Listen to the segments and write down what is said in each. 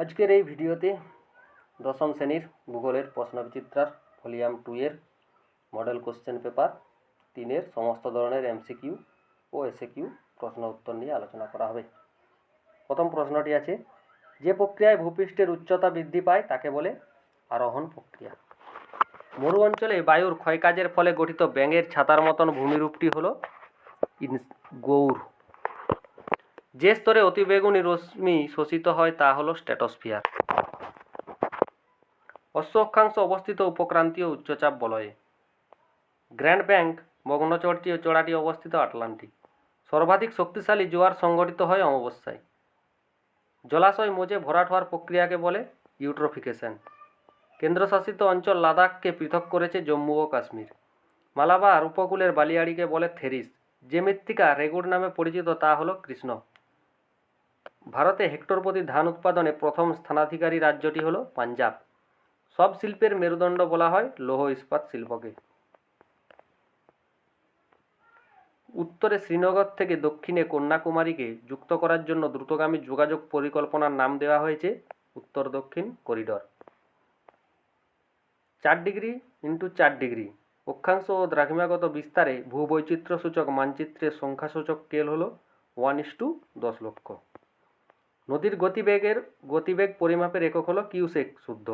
আজকের এই ভিডিওতে দশম শ্রেণির ভূগোলের প্রশ্নবিচিত্রার ভলিউম টু এর মডেল কোশ্চেন পেপার তিনের সমস্ত ধরনের এমসিকিউ ও এসএকিউ প্রশ্ন উত্তর নিয়ে আলোচনা করা হবে। প্রথম প্রশ্নটি আছে, যে প্রক্রিয়ায় ভূপৃষ্ঠের উচ্চতা বৃদ্ধি পায় তাকে বলে আরোহণ প্রক্রিয়া। মরু অঞ্চলে বায়ুর ক্ষয়কাজের ফলে গঠিত ব্যাঙের ছাতার মতন ভূমিরূপটি হলো গৌর। যে স্তরে অতিবেগুনি রশ্মি শোষিত হয় তা হলো স্ট্র্যাটোস্ফিয়ার অশ্ব অক্ষাংশ অবস্থিত উপক্রান্তীয় উচ্চচাপ বলয়ে। গ্র্যান্ড ব্যাংক, মগ্নচরটি ও চড়াটি অবস্থিত আটলান্টিক। সর্বাধিক শক্তিশালী জোয়ার সংগঠিত হয় অমাবস্যায়। জলাশয় মজে ভরাট হওয়ার প্রক্রিয়াকে বলে ইউট্রোফিকেশন। কেন্দ্রশাসিত অঞ্চল লাদাখকে পৃথক করেছে জম্মু ও কাশ্মীর। মালাবার উপকূলের বালিয়াড়িকে বলে থেরিস। যে মৃত্তিকা রেগুড় নামে পরিচিত তা হলো কৃষ্ণ। ভারতে হেক্টর প্রতি ধান উৎপাদনে প্রথম স্থানাধিকারী রাজ্যটি হলো পাঞ্জাব। সব শিল্পের মেরুদণ্ড বলা হয় লৌহ ইস্পাত শিল্পকে। উত্তরে শ্রীনগর থেকে দক্ষিণে কন্যাকুমারীকে যুক্ত করার জন্য দ্রুতগামী যোগাযোগ পরিকল্পনার নাম দেওয়া হয়েছে উত্তর দক্ষিণ করিডর। চার ডিগ্রি ইন্টু চার ডিগ্রি। অক্ষাংশ ও দ্রাঘিমাগত বিস্তারে ভূবৈচিত্র্য সূচক মানচিত্রের সংখ্যাসূচক স্কেল হল ওয়ান ইস টু দশ লক্ষ। নদীর গতিবেগের, গতিবেগ পরিমাপের একক হলো কিউসেক শুদ্ধ।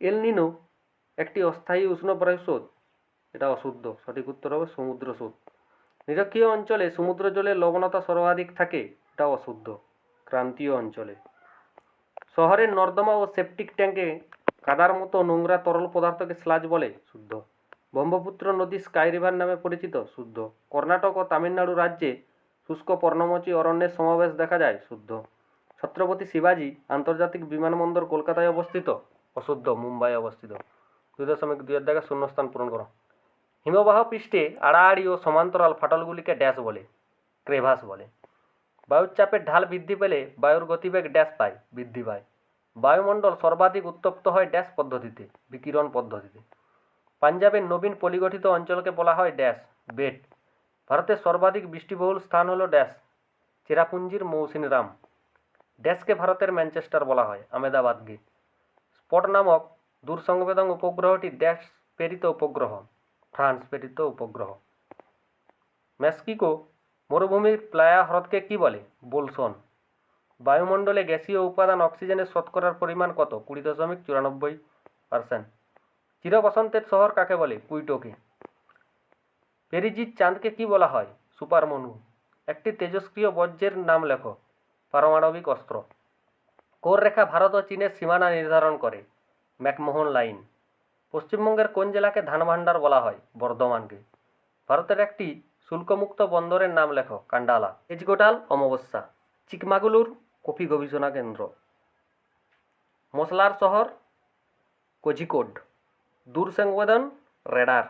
এল নিনো একটি অস্থায়ী উষ্ণপ্রায় স্রোত। এটা অশুদ্ধ, সঠিক উত্তর হবে সমুদ্র স্রোত। নিরক্ষীয় অঞ্চলে সমুদ্র জলে লবণতা সর্বাধিক থাকে, এটা অশুদ্ধ, ক্রান্তীয় অঞ্চলে। শহরের নর্দমা ও সেপটিক ট্যাঙ্কে কাদার মতো নোংরা তরল পদার্থকে স্লাজ বলে শুদ্ধ। ব্রহ্মপুত্র নদী স্কাই রিভার নামে পরিচিত, শুদ্ধ। কর্ণাটক ও তামিলনাড়ু রাজ্যে শুষ্ক পর্ণমোচী অরণ্যের সমাবেশ দেখা যায়, শুদ্ধ। ছত্রপতি শিবাজি আন্তর্জাতিক বিমানবন্দর কলকাতায় অবস্থিত। অশুদ্ধ মুম্বাই অবস্থিত। দুই দশমিক দুই দাগে শূন্যস্থান পূরণ করো। হিমবাহ পৃষ্ঠে আড়াআড়ি ও সমান্তরাল ফাটলগুলিকে ড্যাশ বলে, ক্রেভাস বলে। বায়ুর চাপের ঢাল বৃদ্ধি পেলে বায়ুর গতিবেগ ড্যাশ পায়, বৃদ্ধি পায়। বায়ুমণ্ডল সর্বাধিক উত্তপ্ত হয় ড্যাশ পদ্ধতিতে, বিকিরণ পদ্ধতিতে। পাঞ্জাবের নবীন পলিগঠিত অঞ্চলকে বলা হয় ড্যাশ, বেট। ভারতের সর্বাধিক বৃষ্টিবহুল স্থান হলো ড্যাশ। চেরাপুঞ্জির মৌসিনরাম। ড্যাশকে ভারতের ম্যানচেস্টার বলা হয় আমেদাবাদকে স্পট নামক দূরসংবেদন উপগ্রহটি ড্যাশ প্রেরিত উপগ্রহ, ফ্রান্স প্রেরিত উপগ্রহ। মেক্সিকো মরুভূমির প্লায়া হ্রদকে কি বলে? বোলসন। বায়ুমণ্ডলে গ্যাসীয় উপাদান অক্সিজেনের শতকরার পরিমাণ কত? কুড়ি দশমিক চুরানব্বই পার্সেন্ট। চিরবসন্তের শহর কাকে বলে? কুইটোকে। পেরিজিৎ চাঁদকে কি বলা হয়? সুপারমনু। একটি তেজস্ক্রিয় বজ্রের নাম লেখো। পারমাণবিক অস্ত্র। কোর রেখা ভারত ও চীনের সীমানা নির্ধারণ করে, ম্যাকমোহন লাইন। পশ্চিমবঙ্গের কোন জেলাকে ধানভাণ্ডার বলা হয়, বর্ধমানকে? ভারতের একটি শুল্কমুক্ত বন্দরের নাম লেখো, কান্ডালা। এজগোটাল অমাবস্যা। চিকমাগুলুর কফি গবেষণা কেন্দ্র। মশলার শহর কোঝিকোড। দূর সংবেদন রেডার।